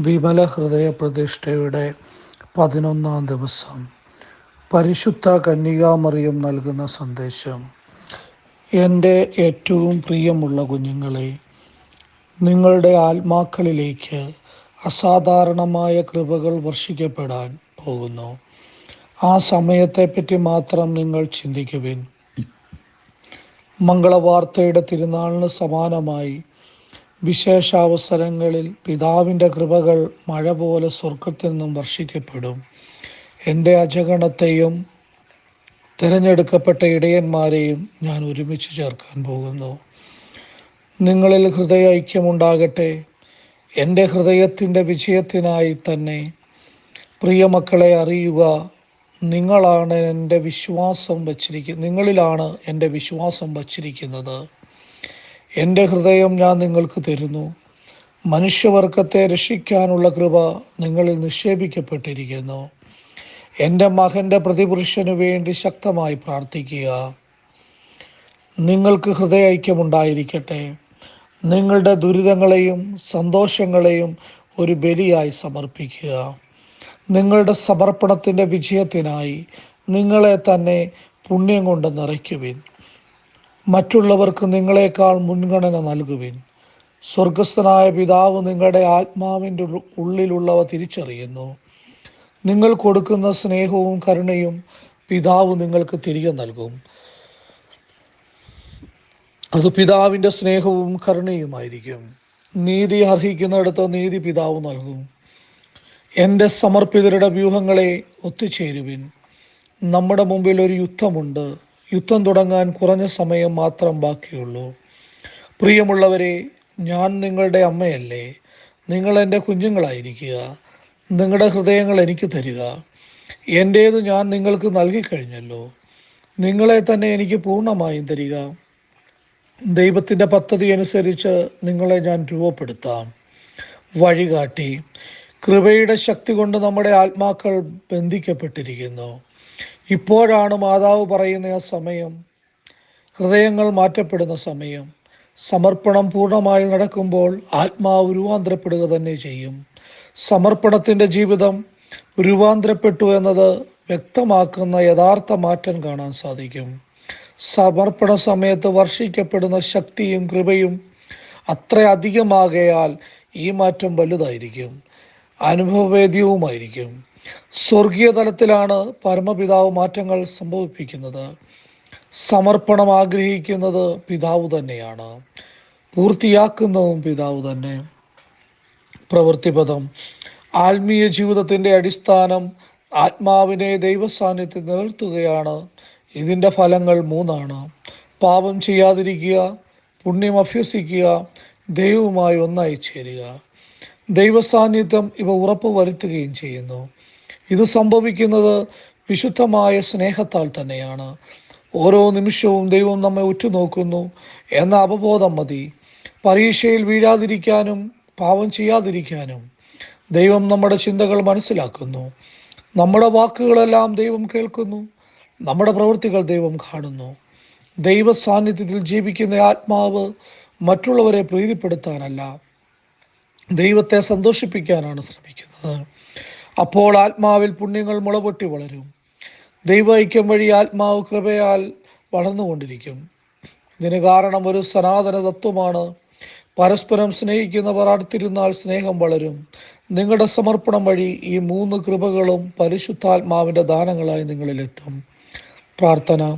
വിമല ഹൃദയ പ്രതിഷ്ഠയുടെ പതിനൊന്നാം ദിവസം. പരിശുദ്ധ കന്യകാമറിയം നൽകുന്ന സന്ദേശം. എന്റെ ഏറ്റവും പ്രിയമുള്ള കുഞ്ഞുങ്ങളെ നിങ്ങളുടെ ആത്മാക്കളിലേക്ക് അസാധാരണമായ കൃപകൾ വർഷിക്കപ്പെടാൻ പോകുന്നു. ആ സമയത്തെപ്പറ്റി മാത്രം നിങ്ങൾ ചിന്തിക്കുവിൻ. മംഗളവാർത്തയുടെ തിരുനാളിന് സമാനമായി വിശേഷാവസരങ്ങളിൽ പിതാവിന്റെ കൃപകൾ മഴ പോലെ സ്വർഗത്തിൽ നിന്നും വർഷിക്കപ്പെടും. എന്റെ അജഗണത്തെയും തിരഞ്ഞെടുക്കപ്പെട്ട ഇടയന്മാരെയും ഞാൻ ഒരുമിച്ച് ചേർക്കാൻ പോകുന്നു. നിങ്ങളിൽ ഹൃദയ ഐക്യമുണ്ടാകട്ടെ എന്റെ ഹൃദയത്തിന്റെ വിജയത്തിനായി തന്നെ പ്രിയമക്കളെ അറിയുക. നിങ്ങളാണ് എന്റെ വിശ്വാസം വച്ചിരിക്കുന്നത് നിങ്ങളിലാണ് എന്റെ വിശ്വാസം വച്ചിരിക്കുന്നത്. എന്റെ ഹൃദയം ഞാൻ നിങ്ങൾക്ക് തരുന്നു. മനുഷ്യവർഗത്തെ രക്ഷിക്കാനുള്ള കൃപ നിങ്ങളിൽ നിക്ഷേപിക്കപ്പെട്ടിരിക്കുന്നു. എന്റെ മകന്റെ പ്രതിപുരുഷനു വേണ്ടി ശക്തമായി പ്രാർത്ഥിക്കുക. നിങ്ങൾക്ക് ഹൃദയ ഐക്യമുണ്ടായിരിക്കട്ടെ നിങ്ങളുടെ ദുരിതങ്ങളെയും സന്തോഷങ്ങളെയും ഒരു ബലിയായി സമർപ്പിക്കുക. നിങ്ങളുടെ സമർപ്പണത്തിന്റെ വിജയത്തിനായി നിങ്ങളെ തന്നെ പുണ്യം കൊണ്ട് നിറയ്ക്കുവിൻ. മറ്റുള്ളവർക്ക് നിങ്ങളെക്കാൾ മുൻഗണന നൽകുവിൻ. സ്വർഗസ്ഥനായ പിതാവ് നിങ്ങളുടെ ആത്മാവിന്റെ ഉള്ളിലുള്ളവ തിരിച്ചറിയുന്നു. നിങ്ങൾ കൊടുക്കുന്ന സ്നേഹവും കരുണയും പിതാവ് നിങ്ങൾക്ക് തിരികെ നൽകും. അത് പിതാവിന്റെ സ്നേഹവും കരുണയുമായിരിക്കും. നീതി അർഹിക്കുന്നിടത്ത് നീതി പിതാവ് നൽകും. എന്റെ സമർപ്പിതരുടെ വ്യൂഹങ്ങളെ ഒത്തുചേരുവിൻ. നമ്മുടെ മുമ്പിൽ ഒരു യുദ്ധമുണ്ട്. യുദ്ധം തുടങ്ങാൻ കുറഞ്ഞ സമയം മാത്രം ബാക്കിയുള്ളൂ. പ്രിയമുള്ളവരെ ഞാൻ നിങ്ങളുടെ അമ്മയല്ലേ. നിങ്ങൾ എന്റെ കുഞ്ഞുങ്ങളായിരിക്കുക. നിങ്ങളുടെ ഹൃദയങ്ങൾ എനിക്ക് തരിക. എന്റേത് ഞാൻ നിങ്ങൾക്ക് നൽകിക്കഴിഞ്ഞല്ലോ. നിങ്ങളെ തന്നെ എനിക്ക് പൂർണമായും തരിക. ദൈവത്തിന്റെ പദ്ധതി അനുസരിച്ച് നിങ്ങളെ ഞാൻ രൂപപ്പെടുത്താം. വഴികാട്ടി. കൃപയുടെ ശക്തി കൊണ്ട് നമ്മുടെ ആത്മാക്കൾ ബന്ധിക്കപ്പെട്ടിരിക്കുന്നു. ഇപ്പോഴാണ് മാതാവ് പറയുന്ന ആ സമയം. ഹൃദയങ്ങൾ മാറ്റപ്പെടുന്ന സമയം. സമർപ്പണം പൂർണമായി നടക്കുമ്പോൾ ആത്മാവ് രൂപാന്തരപ്പെടുക തന്നെ ചെയ്യും. സമർപ്പണത്തിന്റെ ജീവിതം രൂപാന്തരപ്പെട്ടു എന്നത് വ്യക്തമാക്കുന്ന യഥാർത്ഥ മാറ്റം കാണാൻ സാധിക്കും. സമർപ്പണ സമയത്ത് വർഷിക്കപ്പെടുന്ന ശക്തിയും കൃപയും അത്ര അധികമാകയാൽ ഈ മാറ്റം വലുതായിരിക്കും. അനുഭവവേദ്യവുമായിരിക്കും. സ്വർഗീയ തലത്തിലാണ് പരമപിതാവ് മാറ്റങ്ങൾ സംഭവിപ്പിക്കുന്നത്. സമർപ്പണം ആഗ്രഹിക്കുന്നത് പിതാവ് തന്നെയാണ്. പൂർത്തിയാക്കുന്നതും പിതാവ് തന്നെ. പ്രവൃത്തിപദം ആത്മീയ ജീവിതത്തിന്റെ അടിസ്ഥാനം ആത്മാവിനെ ദൈവസാന്നിധ്യം നിലനിർത്തുകയാണ്. ഇതിന്റെ ഫലങ്ങൾ മൂന്നാണ്. പാപം ചെയ്യാതിരിക്കുക പുണ്യം അഭ്യസിക്കുക ദൈവവുമായി ഒന്നായി ചേരുക. ദൈവസാന്നിധ്യം ഇവ ഉറപ്പ് വരുത്തുകയും ചെയ്യുന്നു. ഇത് സംഭവിക്കുന്നത് വിശുദ്ധമായ സ്നേഹത്താൽ തന്നെയാണ്. ഓരോ നിമിഷവും ദൈവം നമ്മെ ഉറ്റുനോക്കുന്നു. എന്ന അവബോധം മതി. പരീക്ഷയിൽ വീഴാതിരിക്കാനും പാവം ചെയ്യാതിരിക്കാനും ദൈവം നമ്മുടെ ചിന്തകൾ മനസ്സിലാക്കുന്നു. നമ്മുടെ വാക്കുകളെല്ലാം ദൈവം കേൾക്കുന്നു. നമ്മുടെ പ്രവൃത്തികൾ ദൈവം കാണുന്നു. ദൈവ സാന്നിധ്യത്തിൽ ജീവിക്കുന്ന ആത്മാവ് മറ്റുള്ളവരെ പ്രീതിപ്പെടുത്താനല്ല. ദൈവത്തെ സന്തോഷിപ്പിക്കാനാണ് ശ്രമിക്കുന്നത്. അപ്പോൾ ആത്മാവിൽ പുണ്യങ്ങൾ മുളപൊട്ടി വളരും. ദൈവ ഐക്യം വഴി ആത്മാവ് കൃപയാൽ വളർന്നുകൊണ്ടിരിക്കും. ഇതിന് കാരണം ഒരു സനാതന തത്വമാണ് പരസ്പരം സ്നേഹിക്കുന്നവർ അടുത്തിരുന്നാൽ സ്നേഹം വളരും. നിങ്ങളുടെ സമർപ്പണം വഴി ഈ മൂന്ന് കൃപകളും പരിശുദ്ധാത്മാവിന്റെ ദാനങ്ങളായി നിങ്ങളിലെത്തും. പ്രാർത്ഥന.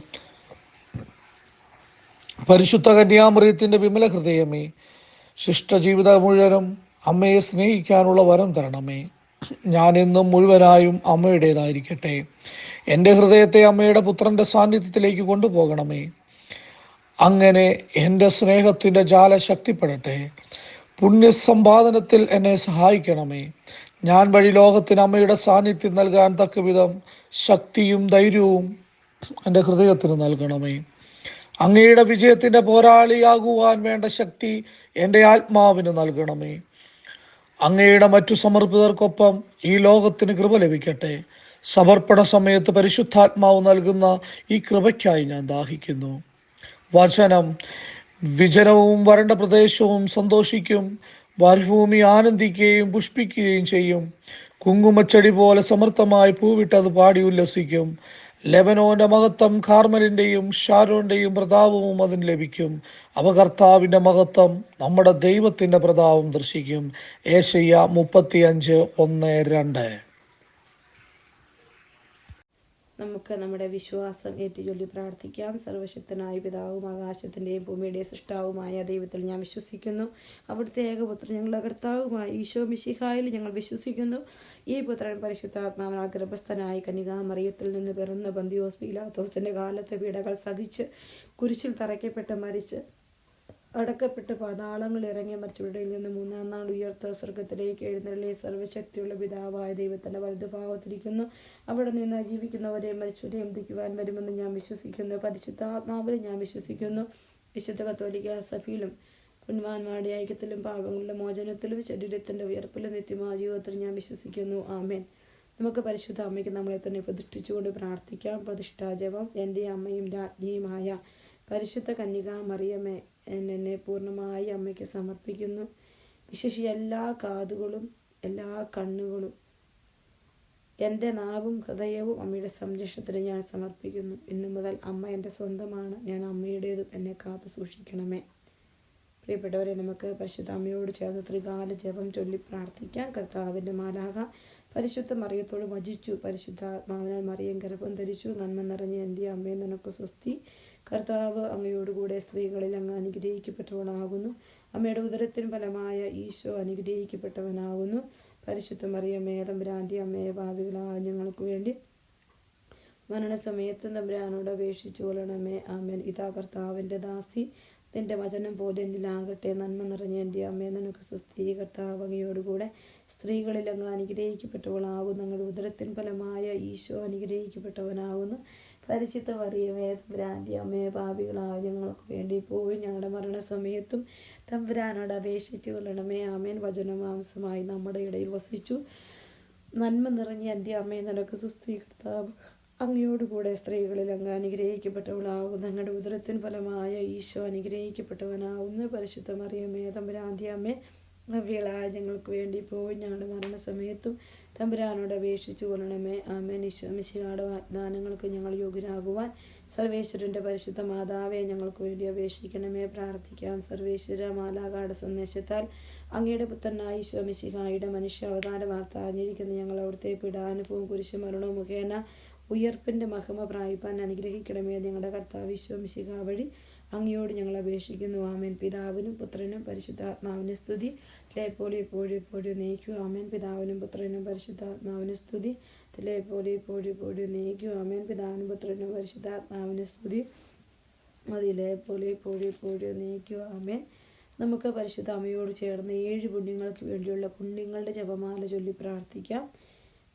പരിശുദ്ധ കന്യാമൃതത്തിന്റെ വിമല ഹൃദയമേ ശിഷ്ടജീവിത മുഴുവനും അമ്മയെ സ്നേഹിക്കാനുള്ള വരം തരണമേ. ഞാൻ എന്നും മുഴുവനായും അമ്മയുടേതായിരിക്കട്ടെ. എന്റെ ഹൃദയത്തെ അമ്മയുടെ പുത്രന്റെ സാന്നിധ്യത്തിലേക്ക് കൊണ്ടുപോകണമേ. അങ്ങനെ എന്റെ സ്നേഹത്തിന്റെ ജാല ശക്തിപ്പെടട്ടെ. പുണ്യസമ്പാദനത്തിൽ എന്നെ സഹായിക്കണമേ. ഞാൻ വഴി ലോകത്തിന് അമ്മയുടെ സാന്നിധ്യം നൽകാൻ തക്കവിധം ശക്തിയും ധൈര്യവും എന്റെ ഹൃദയത്തിന് നൽകണമേ. അങ്ങയുടെ വിജയത്തിന്റെ പോരാളിയാകുവാൻ വേണ്ട ശക്തി എന്റെ ആത്മാവിന് നൽകണമേ. അങ്ങയുടെ മറ്റു സമർപ്പിതർക്കൊപ്പം ഈ ലോകത്തിന് കൃപ ലഭിക്കട്ടെ. സമർപ്പണ സമയത്ത് പരിശുദ്ധാത്മാവ് നൽകുന്ന ഈ കൃപയ്ക്കായി ഞാൻ ദാഹിക്കുന്നു. വചനം വിജനവും വരണ്ട പ്രദേശവും സന്തോഷിക്കും. വരഭൂമി ആനന്ദിക്കുകയും പുഷ്പിക്കുകയും ചെയ്യും. കുങ്കുമച്ചെടി പോലെ സമർത്ഥമായി പൂവിട്ടത് പാടി ഉല്ലസിക്കും. ലെബനോന്റെ മഹത്വം കാർമലിന്റെയും ഷാരോന്റെയും പ്രതാപവും അതിന് ലഭിക്കും. അവ കർത്താവിന്റെ മഹത്വം നമ്മുടെ ദൈവത്തിന്റെ പ്രതാപം ദർശിക്കും. ഏഷ്യ മുപ്പത്തി അഞ്ച് ഒന്ന് രണ്ട്. നമുക്ക് നമ്മുടെ വിശ്വാസം ഏറ്റുചൊല്ലി പ്രാർത്ഥിക്കാം. സർവശക്തനായ പിതാവും ആകാശത്തിന്റെയും ഭൂമിയുടെയും സൃഷ്ടാവുമായ ദൈവത്തിൽ ഞാൻ വിശ്വസിക്കുന്നു. അവിടുത്തെ ഏകപുത്രൻ ഞങ്ങളുടെ കർത്താവുമായ ഈശോ മിശിഹായിൽ ഞങ്ങൾ വിശ്വസിക്കുന്നു. ഈ പുത്രൻ പരിശുദ്ധാത്മാവിനാൽ ഗർഭസ്ഥനായി കന്യകാമറിയത്തിൽ നിന്ന് പിറന്ന് ബന്ധിയോസ് പീലാത്തോസിന്റെ കാലത്തെ പീഡകൾ സഹിച്ച് കുരിശിൽ തറയ്ക്കപ്പെട്ട് മരിച്ച് അടക്കപ്പെട്ട് പാതാളങ്ങൾ ഇറങ്ങിയ മരിച്ചവരുടെയിൽ നിന്ന് മൂന്നാം നാൾ ഉയർത്ത സ്വർഗത്തിലേക്ക് എഴുന്നള്ളി സർവശക്തിയുള്ള പിതാവായ ദൈവത്തിന്റെ വലതുഭാഗത്തിരിക്കുന്നു. അവിടെ നിന്ന് ജീവിക്കുന്നവരെ മരിച്ചവരെയും ദിക്കുവാൻ വരുമെന്ന് ഞാൻ വിശ്വസിക്കുന്നു. പരിശുദ്ധാത്മാവിൽ ഞാൻ വിശ്വസിക്കുന്നു. വിശുദ്ധ കത്തോലിക്ക സഭയിലും പുണ്യവാന്മാരുടെ ഐക്യത്തിലും പാപങ്ങളുടെ മോചനത്തിലും ശരീരത്തിന്റെ ഉയർപ്പിലും നിത്യമായ ജീവിതത്തിൽ ഞാൻ വിശ്വസിക്കുന്നു. ആമേൻ. നമുക്ക് പരിശുദ്ധ അമ്മയ്ക്ക് നമ്മളെ തന്നെ പ്രതിഷ്ഠിച്ചുകൊണ്ട് പ്രാർത്ഥിക്കാം. പ്രതിഷ്ഠാജപം എന്റെ അമ്മയും രാജ്ഞിയുമായ പരിശുദ്ധ കന്യക മറിയമ്മേ എന്നെ പൂർണമായി അമ്മയ്ക്ക് സമർപ്പിക്കുന്നു. വിശേഷി എല്ലാ കാതുകളും എല്ലാ കണ്ണുകളും എന്റെ നാവും ഹൃദയവും അമ്മയുടെ സംരക്ഷണത്തിന് ഞാൻ സമർപ്പിക്കുന്നു. ഇന്നു മുതൽ അമ്മ എന്റെ സ്വന്തമാണ്. ഞാൻ അമ്മയുടേതും എന്നെ കാത്തു സൂക്ഷിക്കണമേ. പ്രിയപ്പെട്ടവരെ നമുക്ക് പരിശുദ്ധ അമ്മയോട് ചേർന്ന് ത്രികാല ജപം ചൊല്ലി പ്രാർത്ഥിക്കാം. കർത്താവിന്റെ മാലാക പരിശുദ്ധ മറിയത്തോട് വചിച്ചു. പരിശുദ്ധാത്മാവിനാൽ മറിയം ഗർഭം ധരിച്ചു. നന്മ നിറഞ്ഞ എന്റെ അമ്മയെ നിനക്ക് സ്വസ്തി. കർത്താവ് അങ്ങയോടുകൂടെ സ്ത്രീകളിൽ അങ്ങ് അനുഗ്രഹിക്കപ്പെട്ടവളാകുന്നു. അമ്മയുടെ ഉദരത്തിന് ഫലമായ ഈശോ അനുഗ്രഹിക്കപ്പെട്ടവനാകുന്നു. പരിശുദ്ധ മറിയമ്മേ തമ്പുരാന്റെ അമ്മയെ ഭാവികളായ ഞങ്ങൾക്ക് വേണ്ടി മരണസമയത്ത് തമ്പുരാനോട് അപേക്ഷിച്ചു കൊള്ളണമേ. ആമേൻ. ഇതാ കർത്താവിന്റെ ദാസി. നിന്റെ വചനം പോലെ എന്നിലാകട്ടെ. നന്മ നിറഞ്ഞ എന്റെ അമ്മയെ നിനക്ക് സുസ്ഥീ കർത്താവ് അങ്ങയോടുകൂടെ സ്ത്രീകളിൽ അങ്ങ് അനുഗ്രഹിക്കപ്പെട്ടവളാകുന്നു. ഞങ്ങളുടെ ഉദരത്തിൻ ഫലമായ ഈശോ അനുഗ്രഹിക്കപ്പെട്ടവനാകുന്നു. പരിചിത്ത മറിയമേ തമ്പുരാന്റെ അമ്മയെ പാപികളായ ഞങ്ങൾക്ക് വേണ്ടി പോയി ഞങ്ങളുടെ മരണസമയത്തും തമ്പുരാനോട് അപേക്ഷിച്ചു കൊള്ളണമേ. ആമേൻ. വചനമാംസമായി നമ്മുടെ ഇടയിൽ വസിച്ചു. നന്മ നിറഞ്ഞ എന്റെ അമ്മയെ നിനക്ക് സുസ്ഥീ കർത്താവ്. അങ്ങയോടുകൂടെ സ്ത്രീകളിൽ അങ്ങ് അനുഗ്രഹിക്കപ്പെട്ടവളാകുന്നു. ഞങ്ങളുടെ ഉദരത്തിൻ ഫലമായ ഈശോ അനുഗ്രഹിക്കപ്പെട്ടവനാവുന്ന പരിശുദ്ധ മറിയമേ തമ്പുരാന്റെ അമ്മേ നവ്യളായ ഞങ്ങൾക്ക് വേണ്ടി പോയി ഞങ്ങളുടെ മരണസമയത്തും തമ്പുരാനോട് അപേക്ഷിച്ചു കൊള്ളണമേ. ആമേ നിശ്വമിശിയുടെ വാഗ്ദാനങ്ങൾക്ക് ഞങ്ങൾ യോഗ്യരാകുവാൻ സർവേശ്വരന്റെ പരിശുദ്ധ മാതാവെ ഞങ്ങൾക്ക് വേണ്ടി അപേക്ഷിക്കണമേ. പ്രാർത്ഥിക്കാം സർവേശ്വര മാലാകാട സന്ദേശത്താൽ അങ്ങയുടെ പുത്രനായി ഈശ്വമിശിഹായുടെ മനുഷ്യ അവതാര വാർത്ത അറിഞ്ഞിരിക്കുന്ന ഞങ്ങൾ അവിടുത്തെ പീഡാനുഭവം കുരിശുമരണവും മുഖേന ഉയർപ്പിന്റെ മഹിമ പ്രായിപ്പാൻ അനുഗ്രഹിക്കണമേ. ഞങ്ങളുടെ കർത്താവ് വിശ്വമിശിക വഴി അങ്ങയോട് ഞങ്ങൾ അപേക്ഷിക്കുന്നു. ആമേൻ. പിതാവിനും പുത്രനും പരിശുദ്ധാത്മാവിനും സ്തുതി. പോലെ എപ്പോഴും എപ്പോഴും നീക്കൂ. ആമേൻ. പിതാവിനും പുത്രനും പരിശുദ്ധാത്മാവിനും സ്തുതി. പോലെ എപ്പോഴും എപ്പോഴും നീക്കൂ. ആമേൻ. പിതാവിനും പുത്രനും പരിശുദ്ധാത്മാവിനും സ്തുതി. പോലെ എപ്പോഴും എപ്പോഴും നീക്കൂ. ആമേൻ. നമുക്ക് പരിശുദ്ധ അമ്മയോട് ചേർന്ന് ഏഴ് പുണ്യങ്ങൾക്ക് വേണ്ടിയുള്ള പുണ്യങ്ങളുടെ ജപമാല ചൊല്ലി പ്രാർത്ഥിക്കാം.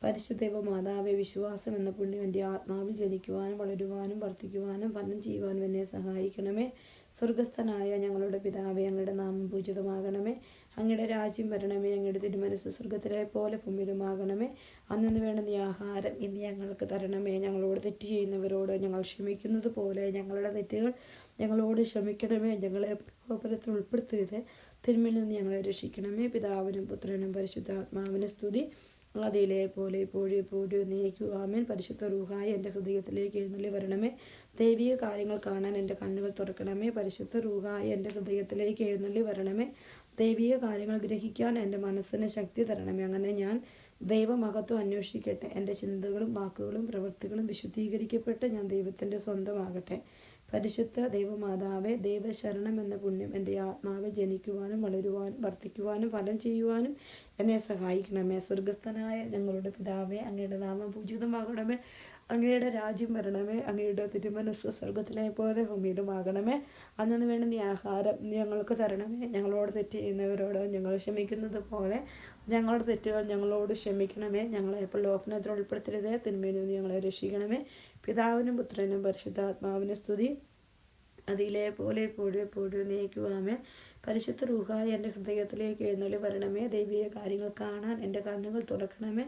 പരിശുദ്ധൈവ മാതാവെ വിശ്വാസം എന്ന പുണ്യം എന്റെ ആത്മാവിൽ ജനിക്കുവാനും വളരുവാനും വർദ്ധിക്കുവാനും ഫലം ചെയ്യുവാനും എന്നെ സഹായിക്കണമേ. സ്വർഗസ്ഥനായ ഞങ്ങളുടെ പിതാവെ അങ്ങയുടെ നാമം പൂജിതമാകണമേ. അങ്ങയുടെ രാജ്യം വരണമേ അങ്ങയുടെ തിരുമനസ് സ്വർഗത്തിലെ പോലെ ഭൂമിയിലുമാകണമേ. അന്നു വേണ്ട നീ ആഹാരം ഇന്ന് ഞങ്ങൾക്ക് തരണമേ. ഞങ്ങളോട് തെറ്റ് ചെയ്യുന്നവരോട് ഞങ്ങൾ ക്ഷമിക്കുന്നത് പോലെ ഞങ്ങളുടെ തെറ്റുകൾ ഞങ്ങളോട് ക്ഷമിക്കണമേ. ഞങ്ങളെ പ്രകോപനത്തിൽ ഉൾപ്പെടുത്തരുത്. തിന്മയിൽ നിന്ന് ഞങ്ങളെ രക്ഷിക്കണമേ. പിതാവിനും പുത്രനും പരിശുദ്ധാത്മാവിനും സ്തുതി. അതിലെ പോലെ എപ്പോഴും എപ്പോഴും നീക്കു. ആമേൻ. പരിശുദ്ധ റൂഹായ എന്റെ ഹൃദയത്തിലേക്ക് എഴുന്നള്ളി വരണമേ. ദൈവിക കാര്യങ്ങൾ കാണാൻ എന്റെ കണ്ണുകൾ തുറക്കണമേ. പരിശുദ്ധ റൂഹായ എന്റെ ഹൃദയത്തിലേക്ക് എഴുന്നള്ളി വരണമേ. ദൈവിക കാര്യങ്ങൾ ഗ്രഹിക്കാൻ എന്റെ മനസ്സിന് ശക്തി തരണമേ. അങ്ങനെ ഞാൻ ദൈവമഹത്വം അന്വേഷിക്കട്ടെ. എന്റെ ചിന്തകളും വാക്കുകളും പ്രവൃത്തികളും വിശുദ്ധീകരിക്കപ്പെട്ട് ഞാൻ ദൈവത്തിന്റെ സ്വന്തമാകട്ടെ. പരിശുദ്ധ ദൈവമാതാവെ ദൈവശരണം എന്ന പുണ്യം എന്റെ ആത്മാവെ ജനിക്കുവാനും വളരുവാനും വർദ്ധിക്കുവാനും ഫലം ചെയ്യുവാനും എന്നെ സഹായിക്കണമേ. സ്വർഗസ്ഥനായ ഞങ്ങളുടെ പിതാവെ അങ്ങയുടെ നാമം പൂജിതമാകണമേ. അങ്ങയുടെ രാജ്യം വരണമേ. അങ്ങയുടെ തിരുമനസ് സ്വർഗത്തിലെ പോലെ ഭൂമിയിലുമാകണമേ അന്നു വേണ്ട നീ ആഹാരം ഞങ്ങൾക്ക് തരണമേ. ഞങ്ങളോട് തെറ്റ് ചെയ്യുന്നവരോട് ഞങ്ങൾ ക്ഷമിക്കുന്നത് പോലെ ഞങ്ങളുടെ തെറ്റുകൾ ഞങ്ങളോട് ക്ഷമിക്കണമേ. ഞങ്ങളെ പ്രലോഭനത്തിൽ ഉൾപ്പെടുത്തരുതേ. തിന്മയിൽ നിന്ന് ഞങ്ങളെ രക്ഷിക്കണമേ. പിതാവിനും പുത്രനും പരിശുദ്ധാത്മാവിനും സ്തുതി. അതിലെ പോലെ എപ്പോഴും എപ്പോഴും നീക്കുവാമേ. പരിശുദ്ധ റൂഹായി എന്റെ ഹൃദയത്തിലേക്ക് എഴുന്നള്ളി വരണമേ. ദൈവിക കാര്യങ്ങൾ കാണാൻ എന്റെ കണ്ണുകൾ തുറക്കണമേ.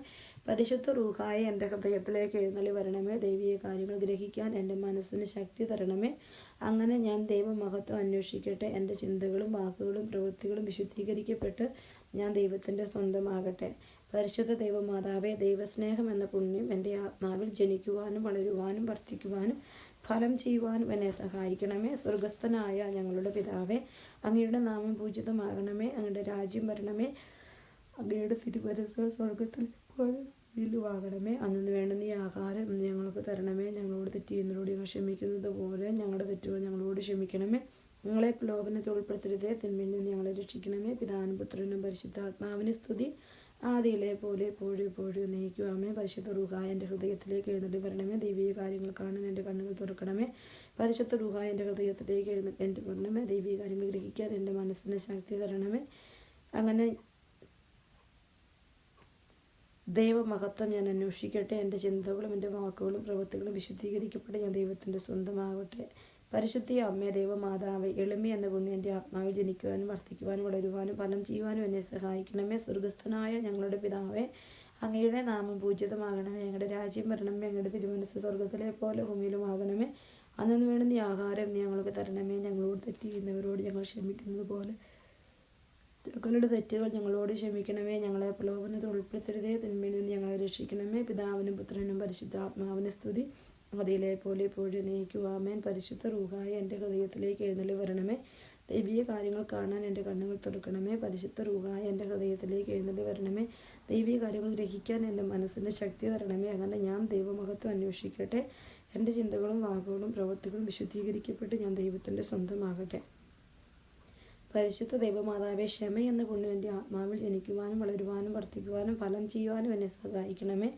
പരിശുദ്ധ റൂഹായ എന്റെ ഹൃദയത്തിലേക്ക് എഴുന്നള്ളി വരണമേ. ദൈവീയ കാര്യങ്ങൾ ഗ്രഹിക്കാൻ എന്റെ മനസ്സിന് ശക്തി തരണമേ. അങ്ങനെ ഞാൻ ദൈവമഹത്വം അന്വേഷിക്കട്ടെ. എന്റെ ചിന്തകളും വാക്കുകളും പ്രവൃത്തികളും വിശുദ്ധീകരിക്കപ്പെട്ട് ഞാൻ ദൈവത്തിന്റെ സ്വന്തമാകട്ടെ. പരിശുദ്ധ ദൈവമാതാവെ ദൈവസ്നേഹം എന്ന പുണ്യം എന്റെ ആത്മാവിൽ ജനിക്കുവാനും വളരുവാനും വർദ്ധിക്കുവാനും ഫലം ചെയ്യുവാനും എന്നെ സഹായിക്കണമേ. സ്വർഗസ്ഥനായ ഞങ്ങളുടെ പിതാവേ അങ്ങയുടെ നാമം പൂജിതമാകണമേ. അങ്ങയുടെ രാജ്യം വരണമേ. അങ്ങയുടെ തിരുവരസ് സ്വർഗത്തിൽ വിലുവാകണമേ അന്നു വേണ്ട നീ ആഹാരം ഞങ്ങൾക്ക് തരണമേ. ഞങ്ങളോട് തെറ്റ് ചെയ്യുന്നവരോട് ഞങ്ങൾ ക്ഷമിക്കുന്നത് പോലെ ഞങ്ങളുടെ തെറ്റുകൾ ഞങ്ങളോട് ക്ഷമിക്കണമേ. ഞങ്ങളെ പ്രലോഭനത്തിൽ ഉൾപ്പെടുത്തരുതേ. തിന്മയിൽ നിന്ന് ഞങ്ങളെ രക്ഷിക്കണമേ. പിതാനും പുത്രനും പരിശുദ്ധാത്മാവിന് സ്തുതി. ആദിയിലെ പോലെ എപ്പോഴും എപ്പോഴും നയിക്കുവാമേ പരിശുദ്ധ റുഹായ എന്റെ ഹൃദയത്തിലേക്ക് എഴുന്നള്ളി വരണമേ. ദൈവീയ കാര്യങ്ങൾ കാണാൻ എന്റെ കണ്ണുകൾ തുറക്കണമേ. പരിശുദ്ധ റുഹായ എന്റെ ഹൃദയത്തിലേക്ക് എഴുന്നള്ളി എന്റെ വരണമേ. ദൈവീയ കാര്യങ്ങൾ ഗ്രഹിക്കാൻ എന്റെ മനസ്സിന് ശക്തി തരണമേ. അങ്ങനെ ദൈവമഹത്വം ഞാൻ അന്വേഷിക്കട്ടെ. എന്റെ ചിന്തകളും എന്റെ വാക്കുകളും പ്രവൃത്തികളും വിശുദ്ധീകരിക്കപ്പെട്ട് ഞാൻ ദൈവത്തിന്റെ സ്വന്തമാകട്ടെ. പരിശുദ്ധി അമ്മേ ദൈവമാതാവ് എളിമ എന്ന പുണ്യം എന്റെ ആത്മാവിൽ ജനിക്കുവാനും വർദ്ധിക്കുവാനും വളരുവാനും ഫലം ചെയ്യുവാനും എന്നെ സഹായിക്കണമേ. സ്വർഗസ്ഥനായ ഞങ്ങളുടെ പിതാവേ അങ്ങയുടെ നാമം പൂജിതമാകണമേ. ഞങ്ങളുടെ രാജ്യം വരണമേ. ഞങ്ങളുടെ തിരുമനസ് സ്വർഗത്തിലെ പോലെ ഭൂമിയിലുമാകണമേ. അന്നു വേണ്ടുന്ന ആഹാരം ഞങ്ങൾക്ക് തരണമേ. ഞങ്ങളോട് തെറ്റ് ചെയ്യുന്നവരോട് ഞങ്ങൾ ക്ഷമിക്കുന്നത് പോലെ. ഞങ്ങളുടെ തെറ്റുകൾ ഞങ്ങളോട് ക്ഷമിക്കണമേ. ഞങ്ങളെ പ്രലോഭനത്തിൽ ഉൾപ്പെടുത്തരുതേ. തിന്മയിൽ നിന്ന് ഞങ്ങളെ രക്ഷിക്കണമേ. പിതാവിനും പുത്രനും പരിശുദ്ധാത്മാവിന് സ്തുതി. അതിലെ പോലെ എപ്പോഴും നീക്കുവാമേൻ പരിശുദ്ധ റൂഹായ എന്റെ ഹൃദയത്തിലേക്ക് എഴുന്നള്ളി വരണമേ. ദൈവീയ കാര്യങ്ങൾ കാണാൻ എന്റെ കണ്ണുകൾ തുറക്കണമേ. പരിശുദ്ധ റൂഹായ എന്റെ ഹൃദയത്തിലേക്ക് എഴുന്നള്ളി വരണമേ. ദൈവീയ കാര്യങ്ങൾ ഗ്രഹിക്കാൻ എന്റെ മനസ്സിന് ശക്തി തരണമേ. അങ്ങനെ ഞാൻ ദൈവമഹത്വം അന്വേഷിക്കട്ടെ. എന്റെ ചിന്തകളും വാക്കുകളും പ്രവൃത്തികളും വിശുദ്ധീകരിക്കപ്പെട്ട് ഞാൻ ദൈവത്തിന്റെ സ്വന്തമാകട്ടെ. പരിശുദ്ധ ദൈവമാതാവെ ക്ഷമ എന്ന പുണ്യം എന്റെ ആത്മാവിൽ ജനിക്കുവാനും വളരുവാനും വർദ്ധിക്കുവാനും ഫലം ചെയ്യുവാനും എന്നെ സഹായിക്കണമേ.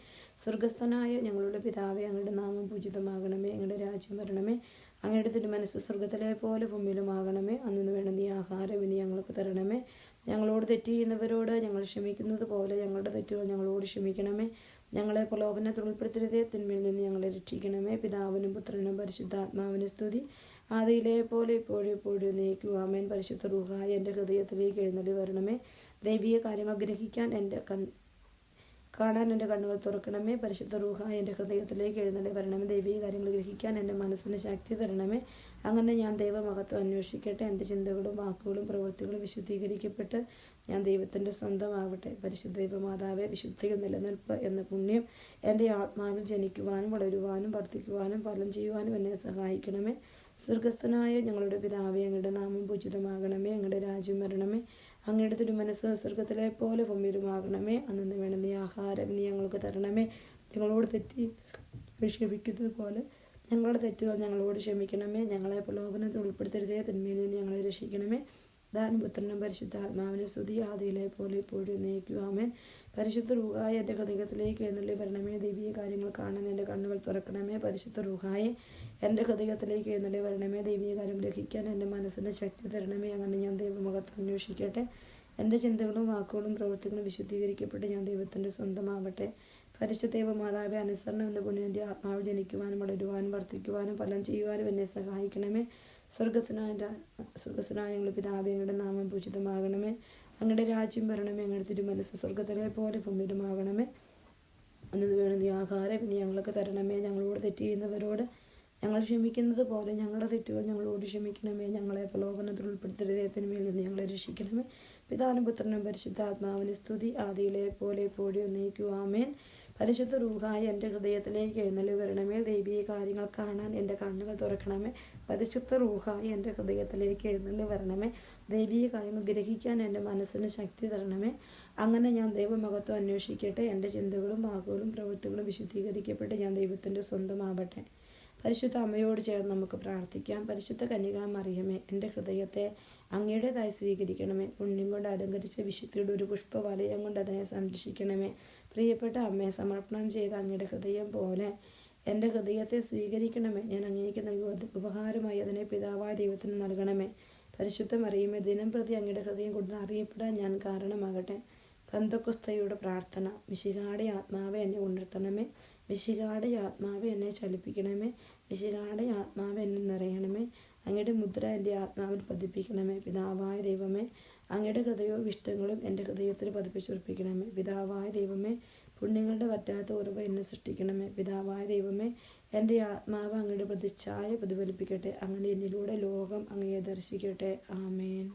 സ്വർഗസ്ഥനായ ഞങ്ങളുടെ പിതാവെ അങ്ങയുടെ നാമം പൂജിതമാകണമേ. അങ്ങയുടെ രാജ്യം വരണമേ. അങ്ങയുടെ തിരുമനസ് സ്വർഗത്തിലെ പോലെ ഭൂമിയിലുമാകണമേ. അന്നു വേണ്ട നീ ആഹാരം ഇനി ഞങ്ങൾക്ക് തരണമേ. ഞങ്ങളോട് തെറ്റ് ചെയ്യുന്നവരോട് ഞങ്ങൾ ക്ഷമിക്കുന്നത് പോലെ ഞങ്ങളുടെ തെറ്റുകൾ ഞങ്ങളോട് ക്ഷമിക്കണമേ. ഞങ്ങളെ പ്രലോഭനത്തിൽ ഉൾപ്പെടുത്തരുതേ. തിന്മയിൽ നിന്ന് ഞങ്ങളെ രക്ഷിക്കണമേ. പിതാവിനും പുത്രനും പരിശുദ്ധാത്മാവിനും സ്തുതി. ആദിയിലെ പോലെ ഇപ്പോഴും എപ്പോഴും നീക്കുവാമേൻ പരിശുദ്ധ റൂഹായ എന്റെ ഹൃദയത്തിലേക്ക് എഴുന്നള്ളി വരണമേ. ദൈവീയ കാര്യങ്ങൾ ഗ്രഹിക്കാൻ എന്റെ കൺ കാണാൻ എന്റെ കണ്ണുകൾ തുറക്കണമേ. പരിശുദ്ധ റൂഹ എന്റെ ഹൃദയത്തിലേക്ക് എഴുന്നള്ളി വരണമേ. ദൈവീയ കാര്യങ്ങൾ ഗ്രഹിക്കാൻ എന്റെ മനസ്സിന് ശക്തി തരണമേ. അങ്ങനെ ഞാൻ ദൈവമഹത്വം അന്വേഷിക്കട്ടെ. എന്റെ ചിന്തകളും വാക്കുകളും പ്രവൃത്തികളും വിശുദ്ധീകരിക്കപ്പെട്ട് ഞാൻ ദൈവത്തിന്റെ സ്വന്തമാവട്ടെ. പരിശുദ്ധ ദൈവമാതാവെ വിശുദ്ധിയിൽ നിലനിൽപ്പ് എന്ന പുണ്യം എന്റെ ആത്മാവിൽ ജനിക്കുവാനും വളരുവാനും വർദ്ധിക്കുവാനും ഫലം ചെയ്യുവാനും എന്നെ സഹായിക്കണമേ. സ്വർഗസ്ഥനായ ഞങ്ങളുടെ പിതാവേ അങ്ങയുടെ നാമം പൂജിതമാകണമേ അങ്ങയുടെ രാജ്യം വരണമേ അങ്ങയുടെ തിരുമനസ് സ്വർഗത്തിലെ പോലെ ഭൂമിയിലുമാകണമേ അന്നു വേണം നീ ആഹാരം നീ ഞങ്ങൾക്ക് തരണമേ. ഞങ്ങളോട് തെറ്റി ക്ഷമിക്കുന്നത് പോലെ ഞങ്ങളുടെ തെറ്റുകൾ ഞങ്ങളോട് ക്ഷമിക്കണമേ. ഞങ്ങളെ പ്രലോഭനത്തിൽ ഉൾപ്പെടുത്തരുതേ തിന്മയിൽ നിന്ന് ഞങ്ങളെ രക്ഷിക്കണമേ. ദാൻ പുത്രനും പരിശുദ്ധാത്മാവിനെ സ്തുതി ആദിയിലെ പോലെ ഇപ്പോഴും നയിക്കുവാമേൻ പരിശുദ്ധ റൂഹായ എന്റെ ഹൃദയത്തിലേക്ക് എഴുന്നള്ളി വരണമേ. ദൈവീയ കാര്യങ്ങൾ കാണാൻ എന്റെ കണ്ണുകൾ തുറക്കണമേ. പരിശുദ്ധ റൂഹായെ എന്റെ ഹൃദയത്തിലേക്ക് എഴുന്നള്ളി വരണമേ. ദൈവീയ കാര്യം ഗ്രഹിക്കാൻ എന്റെ മനസ്സിന് ശക്തി തരണമേ. അങ്ങനെ ഞാൻ ദൈവമുഖത്ത് അന്വേഷിക്കട്ടെ. എന്റെ ചിന്തകളും വാക്കുകളും പ്രവൃത്തികളും വിശുദ്ധീകരിക്കപ്പെട്ട് ഞാൻ ദൈവത്തിന്റെ സ്വന്തമാവട്ടെ. പരിശുദ്ധ ദൈവമാതാവെ അനുസരണം എന്ന പുണ്യം എന്റെ ആത്മാവ് ജനിക്കുവാനും വളരുവാനും വർദ്ധിക്കുവാനും ഫലം ചെയ്യുവാനും എന്നെ സഹായിക്കണമേ. സ്വർഗത്തിനായ സ്വർഗത്തിനായ ഞങ്ങളുടെ പിതാവേ നാമം പൂജിതമാകണമേ. അങ്ങയുടെ രാജ്യം വരണമേ അങ്ങയുടെ തിരുമനസ് സ്വർഗത്തിലെ പോലെ ഭൂമിയിലുമാകണമേ അന്നത് നീ ആഹാരം ഞങ്ങൾക്ക് തരണമേ. ഞങ്ങളോട് തെറ്റ് ചെയ്യുന്നവരോട് ഞങ്ങൾ ക്ഷമിക്കുന്നത് പോലെ ഞങ്ങളുടെ തെറ്റുകൾ ഞങ്ങളോട് ക്ഷമിക്കണമേ. ഞങ്ങളെ പ്രലോഭനത്തിൽ ഉൾപ്പെടുത്തരുതേ. മേൽ നിന്ന് ഞങ്ങളെ രക്ഷിക്കണമേ. പിതാനും പുത്രനും പരിശുദ്ധാത്മാവിന് സ്തുതി. ആദിയിലെ പോലെ എപ്പോഴും നീക്കുവാമേൻ പരിശുദ്ധ റൂഹായ എന്റെ ഹൃദയത്തിലേക്ക് എഴുന്നള്ളി വരണമേ. ദൈവീയ കാര്യങ്ങൾ കാണാൻ എന്റെ കണ്ണുകൾ തുറക്കണമേ. പരിശുദ്ധ റൂഹായ എന്റെ ഹൃദയത്തിലേക്ക് എഴുന്നള്ളി വരണമേ. ദൈവീയ കാര്യങ്ങൾ ഗ്രഹിക്കാൻ എന്റെ മനസ്സിന് ശക്തി തരണമേ. അങ്ങനെ ഞാൻ ദൈവമഹത്വം അന്വേഷിക്കട്ടെ. എന്റെ ചിന്തകളും വാക്കുകളും പ്രവൃത്തികളും വിശുദ്ധീകരിക്കപ്പെട്ട് ഞാൻ ദൈവത്തിന്റെ സ്വന്തമാവട്ടെ. പരിശുദ്ധ അമ്മയോട് ചേർന്ന് നമുക്ക് പ്രാർത്ഥിക്കാം. പരിശുദ്ധ കന്യകാ മറിയമേ എന്റെ ഹൃദയത്തെ അങ്ങയുടേതായി സ്വീകരിക്കണമേ. പുണ്യം കൊണ്ട് അലങ്കരിച്ച വിശുദ്ധിയുടെ ഒരു പുഷ്പവലയം കൊണ്ട് അതിനെ സംരക്ഷിക്കണമേ. പ്രിയപ്പെട്ട അമ്മയെ സമർപ്പണം ചെയ്ത അങ്ങയുടെ ഹൃദയം പോലെ എന്റെ ഹൃദയത്തെ സ്വീകരിക്കണമേ. ഞാൻ അങ്ങേക്ക് നൽകുക ഉപഹാരമായി അതിനെ പിതാവായ ദൈവത്തിന് നൽകണമേ. പരിശുദ്ധം അറിയുമേ ദിനം പ്രതി അങ്ങയുടെ ഹൃദയം കൊണ്ട് അറിയപ്പെടാൻ ഞാൻ കാരണമാകട്ടെ. പന്തക്കുസ്തയുടെ പ്രാർത്ഥന. മിശികാടെ ആത്മാവെ എന്നെ ഉണർത്തണമേ. മിശികാടെ ആത്മാവെ എന്നെ ചലിപ്പിക്കണമേ. മിശികാടെ ആത്മാവ് എന്നെ നിറയണമേ. അങ്ങയുടെ മുദ്ര എന്റെ ആത്മാവിൽ പതിപ്പിക്കണമേ. പിതാവായ ദൈവമേ അങ്ങയുടെ ഹൃദയവും ഇഷ്ടങ്ങളും എന്റെ ഹൃദയത്തിൽ പതിപ്പിച്ചുറപ്പിക്കണമേ. പിതാവായ ദൈവമേ പുണ്യങ്ങളുടെ പറ്റാത്ത ഉറവ് എന്നെ സൃഷ്ടിക്കണമേ. പിതാവായ ദൈവമേ എന്റെ ആത്മാവ് അങ്ങയുടെ പ്രതിച്ഛായ പ്രതിഫലിപ്പിക്കട്ടെ. അങ്ങനെ എന്നിലൂടെ ലോകം അങ്ങയെ ദർശിക്കട്ടെ. ആമേൻ.